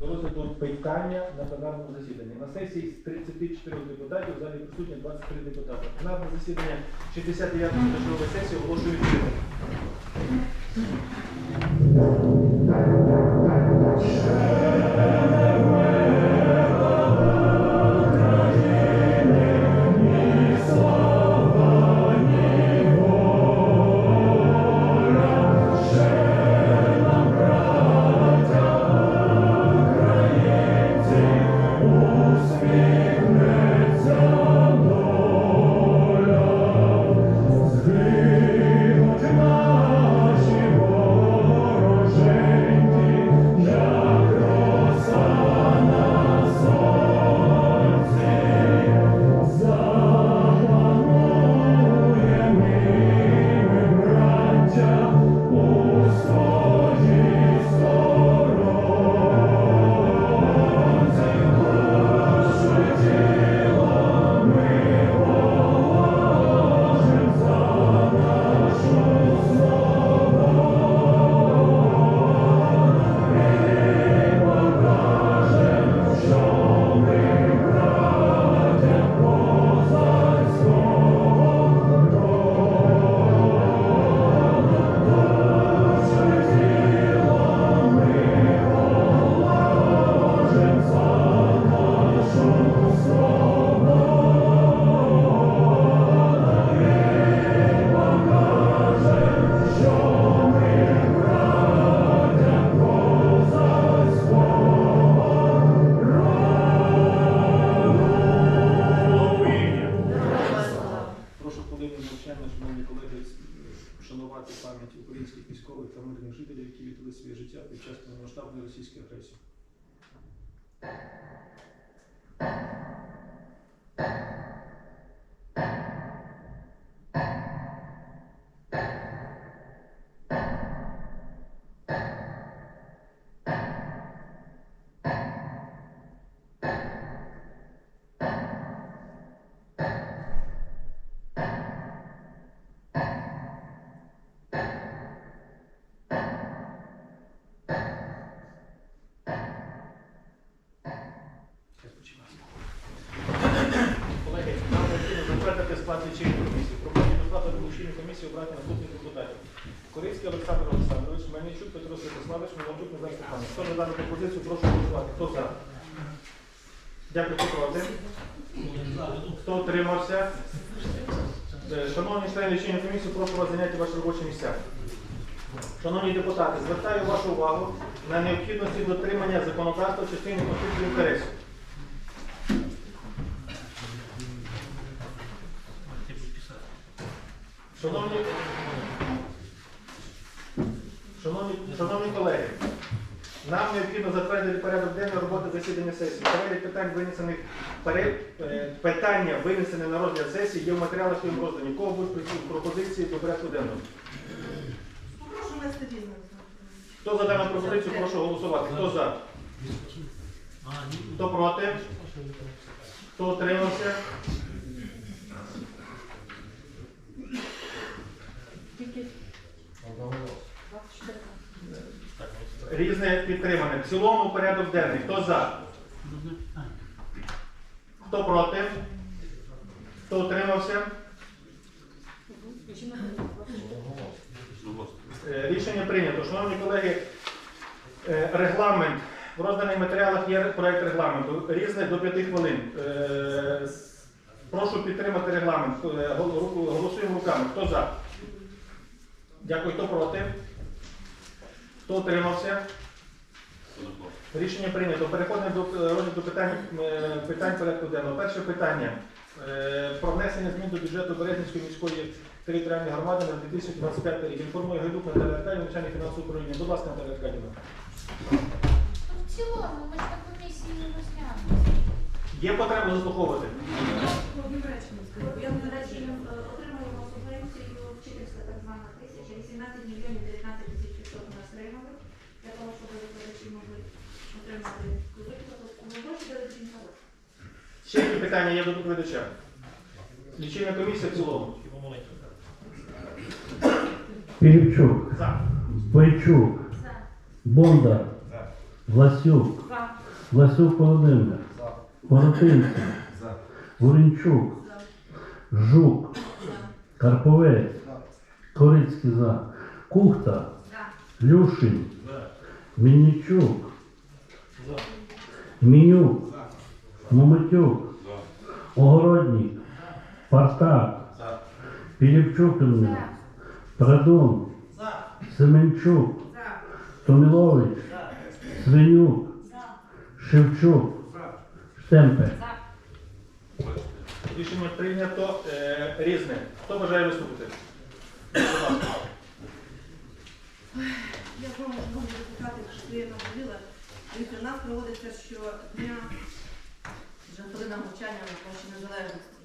до розгляду питання на пленарному засіданні. На сесії з 34 депутатів в залі присутні 23 депутати. Пленарне засідання 69 позачергової сесії оголошую шановні колеги, вшанувати пам'ять українських військових та мирних жителів, які віддали своє життя під час повномасштабної російської агресії. Колеги, нам необхідно затвердити склад лічильної комісії. Пропоную до складу лічильної комісії обрати наступних депутатів. Корицький Олександр Олександрович, Мельничук Петро Святославович, Меланчук Назар Степанович. Хто за дану пропозицію, прошу голосувати. Хто за? Дякую, хто проти. Хто утримався? Е, Шановні члени лічильної комісії, прошу вас зайняти ваші робочі місця. Шановні депутати, звертаю вашу увагу на необхідності дотримання законодавства в частині конфлікту інтересів. Шановні, шановні, шановні колеги, нам необхідно затвердити порядок денний роботи засідання сесії. Перелік питань винесених пере- е, питання винесені на розгляд сесії є в матеріалах що їм роздані. У Кого будуть пропозиції до порядку денного? Прошу внести бізнес. Хто за дану пропозицію, прошу голосувати. Хто за? Хто проти? Хто утримався? Різне підтримане. В цілому порядок денний. Хто за? Хто проти? Хто утримався? Е, Рішення прийнято. Шановні колеги, е, регламент. В розданих матеріалах є проект регламенту. Різне до 5 хвилин. Е, Прошу підтримати регламент. Голосуємо руками. Хто за? Дякую. Хто проти? Хто утримався? Рішення прийнято. Переходимо до е, розгляду питань, е, питань порядку денного. Перше питання е, про внесення змін до бюджету Березнівської міської територіальної громади на 2025 рік. Інформує Гайдук Наталя Аркадівна, начальник фінансового управління. Будь ласка, Наталя Аркадівна. Ну, В цілому, ми ж на комісії не розглянули. Є потреба заслуховувати? Одним реченням скажу. Звана тисяча, 18 мільйонів 19 тисяч 500 у нас отримали, для того, щоб викладачі могли отримати виплату. Дають їм хороші. Ще які питання є до доповідача? Лічильна комісія в цілому. Пилипчук, За. Бойчук, За. Бондар, Власюк, За. Власюк Володимир, Воротинський, Гурінчук, Жук, Карповець, Корицький за, Кухта, Люшин, Мельничук, Мінюк, Момотюк, Огородник, Партак, Пілівчук Ілля, Прадун, Семенчук, Томілович, Свинюк, Шевчук, Штемпель. Рішення прийнято. Е, Різне. Хто бажає виступити? Я знову можу депутати, що приємно говорила. Дивіться, у нас проводиться щодня вже хвилина мовчання на площі незалежності.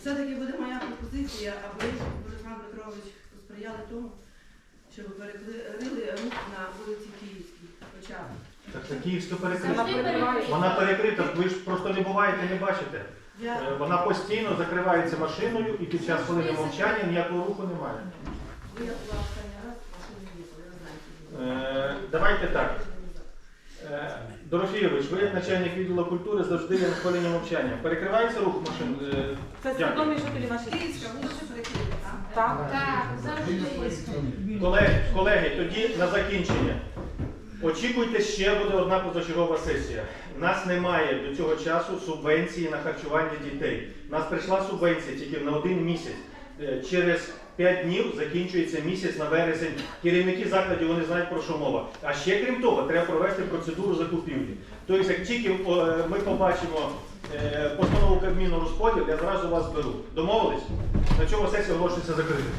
Все-таки буде моя пропозиція, аби Олександр Петрович посприяли тому, щоб перекрили рух на вулиці Київській. Хоча б. Так, це Київська. Перекрита. Вона перекрита, ви ж просто не буваєте, не бачите. Я Е, Вона постійно закривається машиною і під час хвилини мовчання ніякого руху немає. Е, Давайте так. Е, Дорофійович, ви як начальник відділу культури завжди є на хвилині мовчання. Перекривається рух машин? Е, Це Дякую. свідомі жителі нашої Київська так? Так. Так, завжди. Колеги, колеги, тоді на закінчення. Очікуйте, ще буде одна позачергова сесія. Нас немає до цього часу субвенції на харчування дітей. Нас прийшла субвенція тільки на один місяць. Е, Через 5 днів закінчується місяць на вересень. Керівники закладів вони знають про що мова. А ще крім того, треба провести процедуру закупівлі. Тобто, як тільки ми побачимо е, постанову Кабміну розподіл, я зразу вас беру. Домовились? На цьому сесія оголошується закритою.